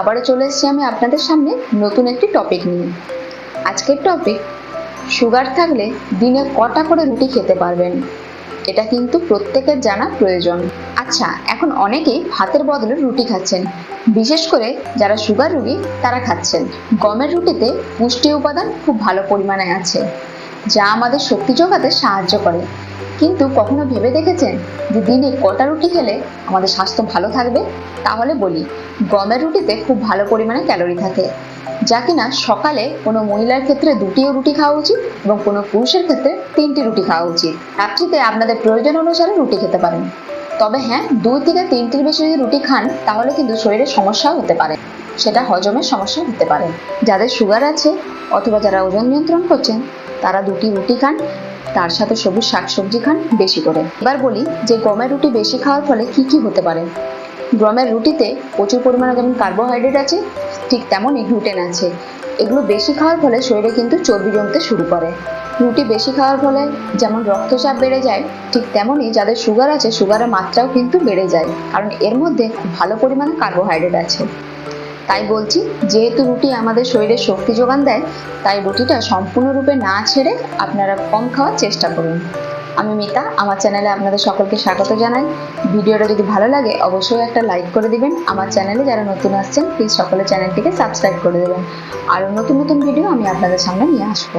আবারও চলে এসেছি আমি আপনাদের সামনে নতুন একটি টপিক নিয়ে। আজকের টপিক সুগার থাকলে দিনে কটা করে রুটি খেতে পারবেন? এটা কিন্তু প্রত্যেকের জানা প্রয়োজন। আচ্ছা এখন অনেকেই ভাতের বদলে রুটি খাচ্ছেন। বিশেষ করে যারা সুগার রোগী, তারা খাচ্ছেন। গমের রুটিতে পুষ্টি উপাদান খুব ভালো পরিমাণে আছে, যা আমাদের শক্তি যোগাতে সাহায্য করে। কিন্তু কখনো ভেবে দেখেছেন যে দিনে কটা রুটি খেলে আমাদের স্বাস্থ্য ভালো থাকবে? তাহলে বলি, গমের রুটিতে খুব ভালো পরিমাণে ক্যালোরি থাকে। যা কিনা সকালে কোনো মহিলার ক্ষেত্রে দুটিও রুটি খাওয়া উচিত এবং কোনো পুরুষের ক্ষেত্রে তিনটি রুটি খাওয়া উচিত। রাত্রিতে আপনাদের প্রয়োজন অনুসারে রুটি খেতে পারেন। তবে হ্যাঁ দুই থেকে তিনটির বেশি যদি রুটি খান, তাহলে কিন্তু শরীরে সমস্যাও হতে পারে। সেটা হজমের সমস্যা হতে পারে। যাদের সুগার আছে অথবা যারা ওজন নিয়ন্ত্রণ করছেন, তারা দুটি রুটি খান। তার সাথে সবুজ শাকসবজি খান বেশি করে। এবার বলি যে গমের রুটি বেশি খাওয়ার ফলে কি কি হতে পারে। গমের রুটিতে প্রচুর পরিমাণে যেমন কার্বোহাইড্রেট আছে, ঠিক তেমনই গ্লুটেন আছে। এগুলো বেশি খাওয়ার ফলে শরীরে কিন্তু চর্বি জমতে শুরু করে। রুটি বেশি খাওয়ার ফলে যেমন রক্তচাপ বেড়ে যায়, ঠিক তেমনই যাদের সুগার আছে সুগারের মাত্রাও কিন্তু বেড়ে যায়। কারণ এর মধ্যে ভালো পরিমাণে কার্বোহাইড্রেট আছে। তাই বলছি, যেহেতু রুটি আমাদের শরীরে শক্তি যোগান দেয়, তাই রুটিটা সম্পূর্ণরূপে না ছেড়ে আপনারা কম খাওয়ার চেষ্টা করুন। আমি মিতা, আমার চ্যানেলে আপনাদের সকলকে স্বাগত জানাই। ভিডিওটা যদি ভালো লাগে, অবশ্যই একটা লাইক করে দিবেন। আমার চ্যানেলে যারা নতুন আসছেন প্লিজ সকলে চ্যানেলটিকে সাবস্ক্রাইব করে দেবেন। আরও নতুন নতুন ভিডিও আমি আপনাদের সামনে নিয়ে আসব।